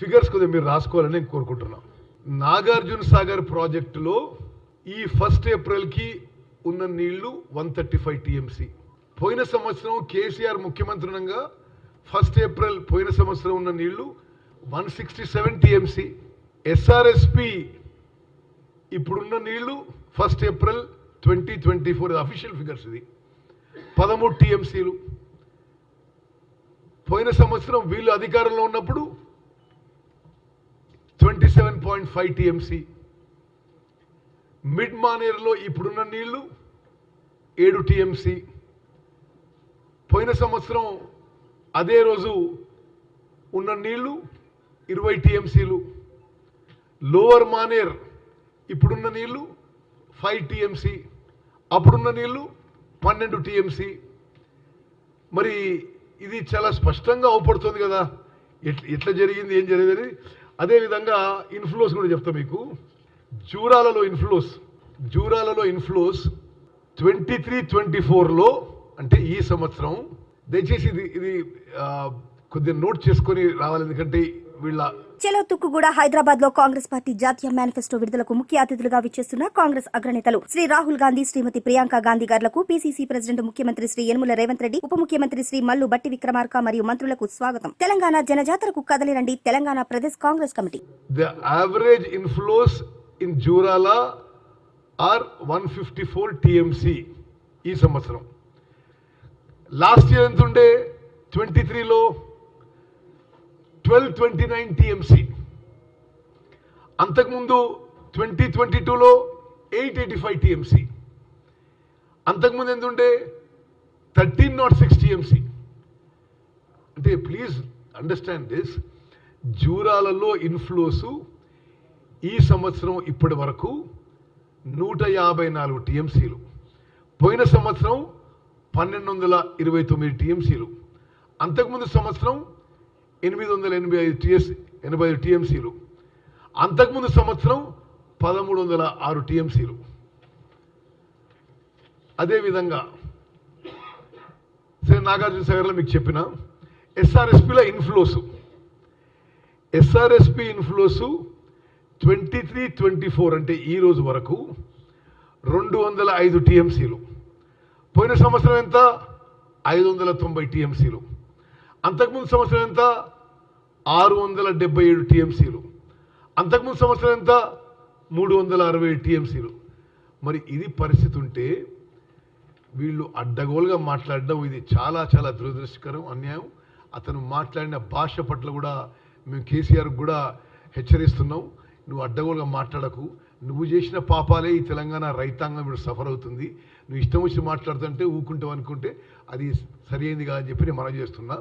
Figures కొద్దిగా మీరు రాసుకోవాలని నేను కోరుకుంటున్నాం. నాగార్జున సాగర్ ప్రాజెక్టులో ఈ ఫస్ట్ ఏప్రిల్కి ఉన్న నీళ్ళు వన్ థర్టీ ఫైవ్ టీఎంసీ. పోయిన సంవత్సరం కేసీఆర్ ముఖ్యమంత్రినంగా ఫస్ట్ ఏప్రిల్ పోయిన సంవత్సరం ఉన్న నీళ్ళు one sixty seven TMC. SRSP ఇప్పుడున్న నీళ్ళు first April twenty twenty four official figures ఇది. పదమూడు టీఎంసీలు. పోయిన సంవత్సరం వీళ్ళు అధికారంలో ఉన్నప్పుడు twenty seven point five TMC mid మానేర్లో ఇప్పుడున్న నీళ్ళు ఏడు టీఎంసీ పోయిన సంవత్సరం అదే రోజు ఉన్న నీళ్ళు ఇరవై టీఎంసీలు లోవర్ మానేర్ ఇప్పుడున్న నీళ్ళు ఫైవ్ టీఎంసీ అప్పుడున్న నీళ్ళు పన్నెండు టీఎంసీ మరి ఇది చాలా స్పష్టంగా అవపడుతుంది కదా. ఎట్ల ఎట్లా జరిగింది ఏం జరిగింది అదేవిధంగా ఇన్ఫ్లోస్ కూడా చెప్తా మీకు. జూరాలలో ఇన్ఫ్లోస్ జూరాలలో ఇన్ఫ్లోస్ ట్వంటీ త్రీ ట్వంటీ ఫోర్లో అంటే ఈ సంవత్సరం దయచేసి ఇది ఇది కొద్దిగా నోట్ చేసుకొని రావాలి ఎందుకంటే వీళ్ళ చెలో తుక్కుగూడ హైదరాబాద్లో కాంగ్రెస్ పార్టీ జాతీయ మేనిఫెస్టో విడుదలకు ముఖ్య అతిథులుగా విచ్చేస్తున్న కాంగ్రెస్ అగ్రనేతలు శ్రీ రాహుల్ గాంధీ శ్రీమతి ప్రియాంక గాంధీ గారులకు పీసీసీ ప్రెసిడెంట్ ముఖ్యమంత్రి శ్రీ యనుమల రేవంత్ రెడ్డి ఉప ముఖ్యమంత్రి శ్రీ మల్లు బట్టి విక్రమార్క మరియు మంత్రులకు స్వాగతం. తెలంగాణ జనజాతరకు కదలిరండి Telangana Pradesh Congress committee. The average inflows in Jurala are 154 TMC ఈ సంవత్సరం. లాస్ట్ ఇయర్ ఎంత ఉండే ట్వంటీ త్రీలో ట్వెల్వ్ ట్వంటీ నైన్ టీఎంసీ అంతకుముందు ట్వంటీ ట్వంటీ టూలో ఎయిట్ ఎయిటీ ఫైవ్ టీఎంసీ అంతకుముందు ఎంత థర్టీన్ నాట్ సిక్స్ టీఎంసీ అంటే ప్లీజ్ అండర్స్టాండ్ దిస్ జూరాలలో ఇన్ఫ్లోసు ఈ సంవత్సరం ఇప్పటి వరకు నూట యాభై నాలుగు టీఎంసీలు పోయిన సంవత్సరం పన్నెండు వందల ఇరవై తొమ్మిది టీఎంసీలు అంతకుముందు సంవత్సరం ఎనిమిది వందల ఎనభై ఐదు టీఎస్ ఎనభై ఐదు టీఎంసీలు. అంతకుముందు సంవత్సరం పదమూడు వందల ఆరు టీఎంసీలు. అదేవిధంగా సరే నాగార్జున సాగర్లో మీకు చెప్పిన ఎస్ఆర్ఎస్పిలో inflows. SRSP inflows twenty three twenty four అంటే ఈ రోజు వరకు రెండు వందల ఐదు టీఎంసీలు. పోయిన సంవత్సరం ఎంత? ఐదు వందల తొంభై టీఎంసీలు. అంతకుముందు సంవత్సరం ఎంత? ఆరు వందల డెబ్బై ఏడు టీఎంసీలు. అంతకుముందు సంవత్సరం ఎంత? మూడు వందల అరవై ఏడు టీఎంసీలు. మరి ఇది పరిస్థితి ఉంటే వీళ్ళు అడ్డగోలుగా మాట్లాడడం ఇది చాలా చాలా దురదృష్టకరం అన్యాయం. అతను మాట్లాడిన భాష పట్ల కూడా మేము కేసీఆర్ కూడా హెచ్చరిస్తున్నాం. నువ్వు అడ్డగోలుగా మాట్లాడకు. నువ్వు చేసిన పాపాలే ఈ తెలంగాణ రైతాంగం ఇప్పుడు సఫర్ అవుతుంది. నువ్వు ఇష్టం వచ్చి మాట్లాడుతుంటే ఊకుంటావు అనుకుంటే అది సరి కాదని చెప్పి నేను మనం చేస్తున్నా.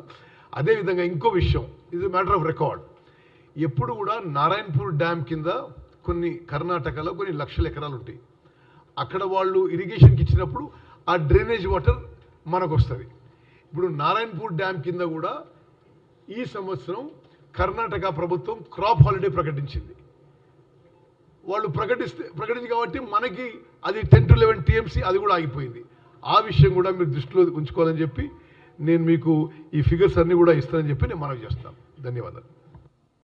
అదేవిధంగా ఇంకో విషయం. ఇది మ్యాటర్ ఆఫ్ రికార్డ్ ఎప్పుడు కూడా నారాయణపూర్ డ్యామ్ కింద కొన్ని కర్ణాటకలో కొన్ని లక్షల ఎకరాలు ఉంటాయి. అక్కడ వాళ్ళు ఇరిగేషన్కి ఇచ్చినప్పుడు ఆ డ్రైనేజ్ వాటర్ మనకు వస్తుంది ఇప్పుడు నారాయణపూర్ డ్యామ్ కింద కూడా ఈ సంవత్సరం కర్ణాటక ప్రభుత్వం క్రాప్ హాలిడే ప్రకటించింది. వాళ్ళు ప్రకటిస్తే ప్రకటించి కాబట్టి మనకి అది టెన్ టు లెవెన్ టీఎంసీ అది కూడా ఆగిపోయింది. ఆ విషయం కూడా మీరు దృష్టిలో ఉంచుకోవాలని చెప్పి నేను మీకు ఈ ఫిగర్స్ అన్నీ కూడా ఇస్తానని చెప్పి నేను మనవి చేస్తాను. ధన్యవాదాలు.